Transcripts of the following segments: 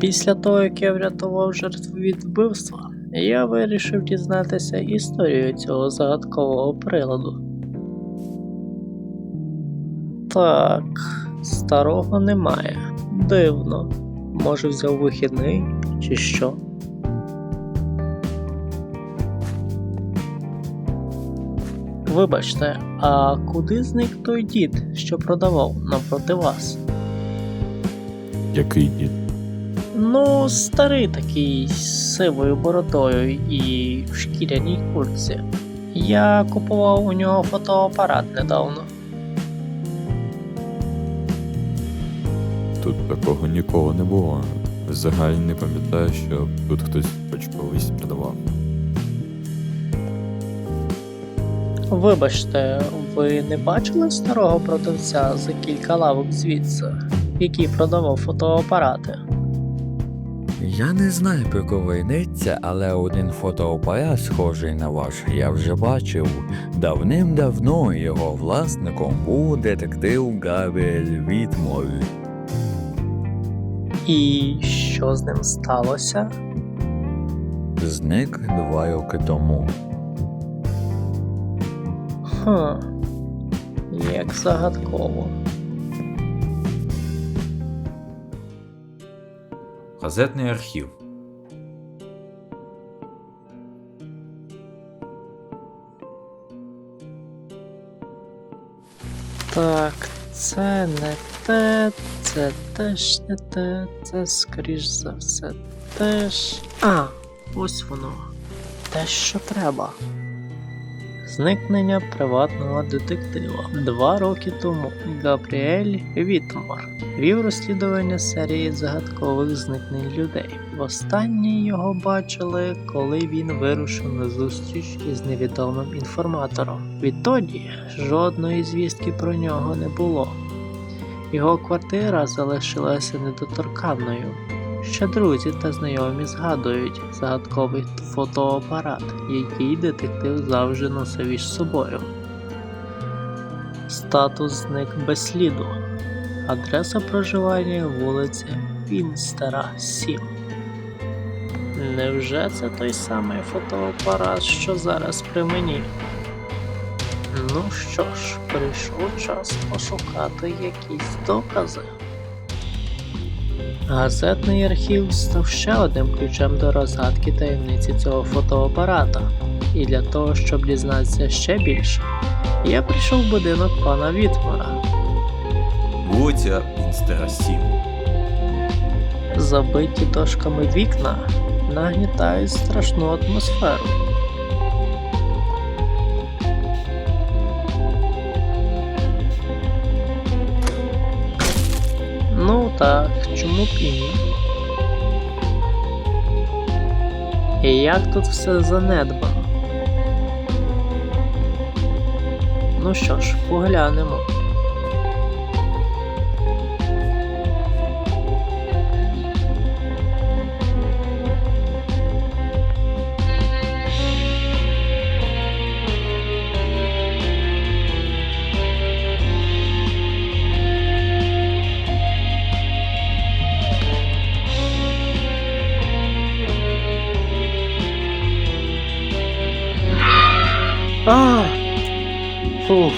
Після того, як я врятував жертву від вбивства, я вирішив дізнатися історію цього загадкового приладу. Так, старого немає. Дивно. Може взяв вихідний чи що? Вибачте, а куди зник той дід, що продавав напроти вас? Який дід? Ну, старий такий з сивою бородою і в шкіряній куртці. Я купував у нього фотоапарат недавно. Тут такого нікого не було. Взагалі не пам'ятаю, що тут хтось хоч колись продавав. Вибачте, ви не бачили старого продавця за кілька лавок звідси, який продавав фотоапарати? Я не знаю про кого йдеться, але один фотоапарат, схожий на ваш, я вже бачив. Давним-давно його власником був детектив Габріель Вітмор. І що з ним сталося? Зник два роки тому. Хм, як загадково. Газетний архів. Так, це не те, це теж не те, це скоріш за все теж. А, ось воно. Те, що треба. Зникнення приватного детектива. Два роки тому Габріель Вітмор вів розслідування серії загадкових зникнень людей. Востаннє його бачили, коли він вирушив на зустріч із невідомим інформатором. Відтоді жодної звістки про нього не було. Його квартира залишилася недоторканною. Ще друзі та знайомі згадують загадковий фотоапарат, який детектив завжди носив із собою. Статус зник без сліду. Адреса проживання вулиця Вінстера 7. Невже це той самий фотоапарат, що зараз при мені? Ну що ж, прийшов час пошукати якісь докази. Газетний архів став ще одним ключем до розгадки таємниці цього фотоапарата. І для того, щоб дізнатися ще більше, я прийшов в будинок пана Вітмора. Вулиця Інстера 7. Забиті дошками вікна нагнітають страшну атмосферу. Чому б і ні? І як тут все занедбано? Ну що ж, поглянемо. Фух.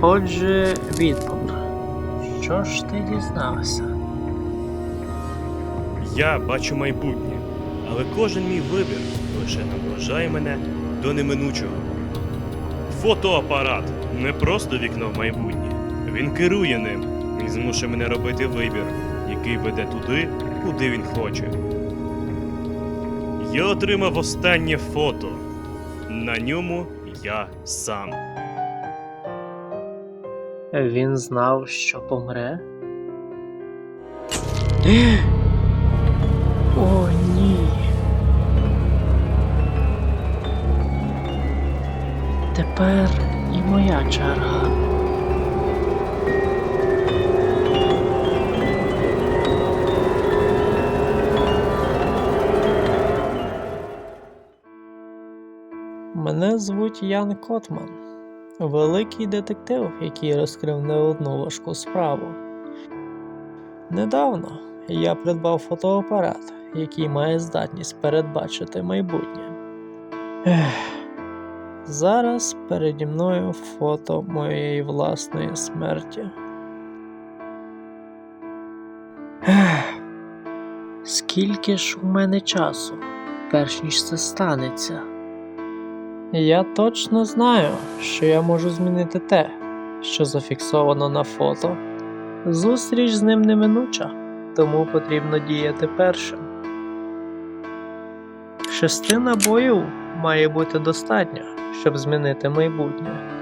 Отже, відповідь. Що ж ти дізнався? Я бачу майбутнє, але кожен мій вибір лише наближає мене до неминучого. Фотоапарат не просто вікно в майбутнє. Він керує ним і змушує мене робити вибір, який веде туди, куди він хоче. Я отримав останнє фото. На ньому я сам. Він знав, що помре. тепер і моя черга. Мене звуть Ян Котман, великий детектив, який розкрив не одну важку справу. Недавно я придбав фотоапарат, який має здатність передбачити майбутнє. Ех. Зараз переді мною фото моєї власної смерті. Скільки ж у мене часу, перш ніж це станеться? Я точно знаю, що я можу змінити те, що зафіксовано на фото. Зустріч з ним неминуча, тому потрібно діяти першим. Шести набоїв має бути достатньо, щоб змінити майбутнє.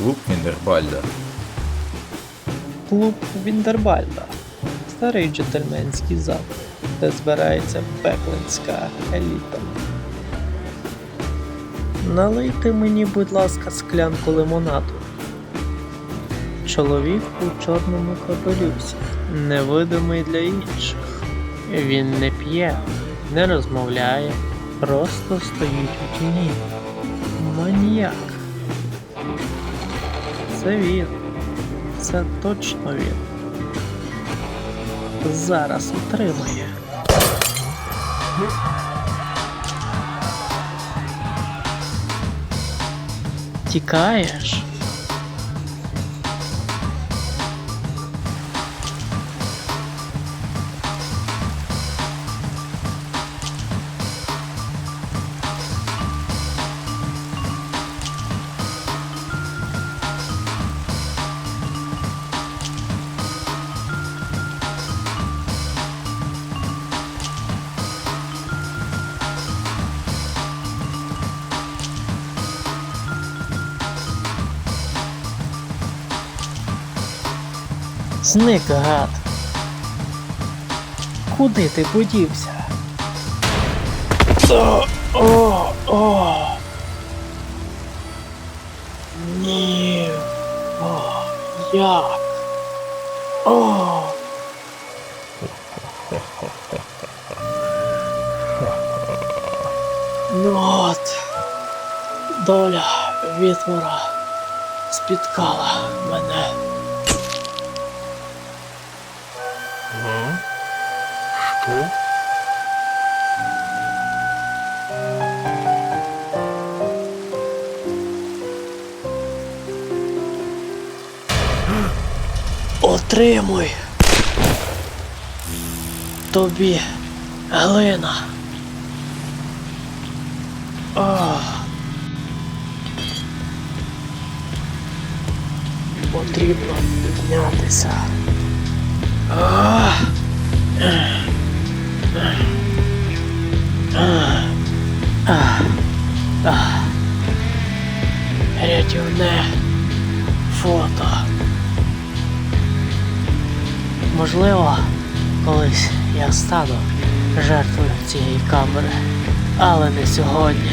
Клуб Віндербальда. Клуб Віндербальда старий джентльменський заклад, де збирається беклендська еліта. Налийте мені, будь ласка, склянку лимонаду. Чоловік у чорному капелюсі, невидимий для інших. Він не п'є, не розмовляє, просто стоїть у тіні. Маніяк. Це він. Це точно він. Зараз отримає. Тікаєш? Зник гад. Куди ти подівся? О, о, о. Ні. О, як? О. Ну от, доля відмора спіткала мене. Отримуй. Тобі глина. О. Потрібно піднятися. А. стану жертвою цієї камери, але не сьогодні.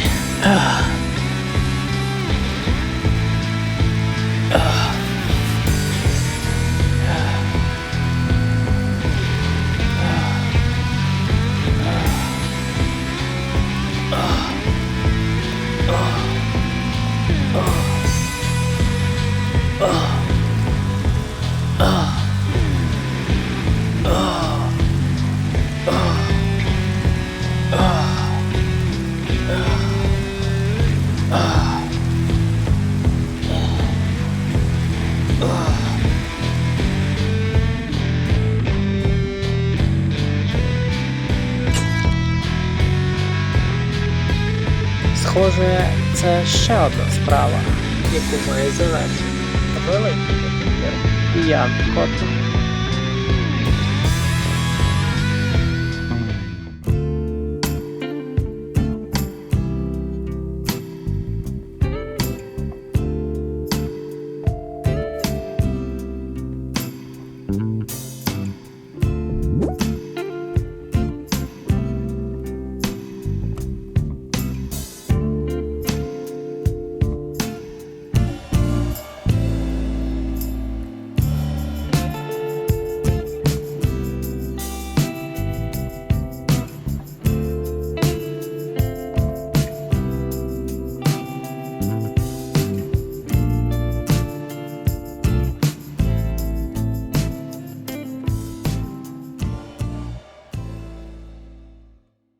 Схоже, це ще одна справа, яку має завершити великий Ян Коттон.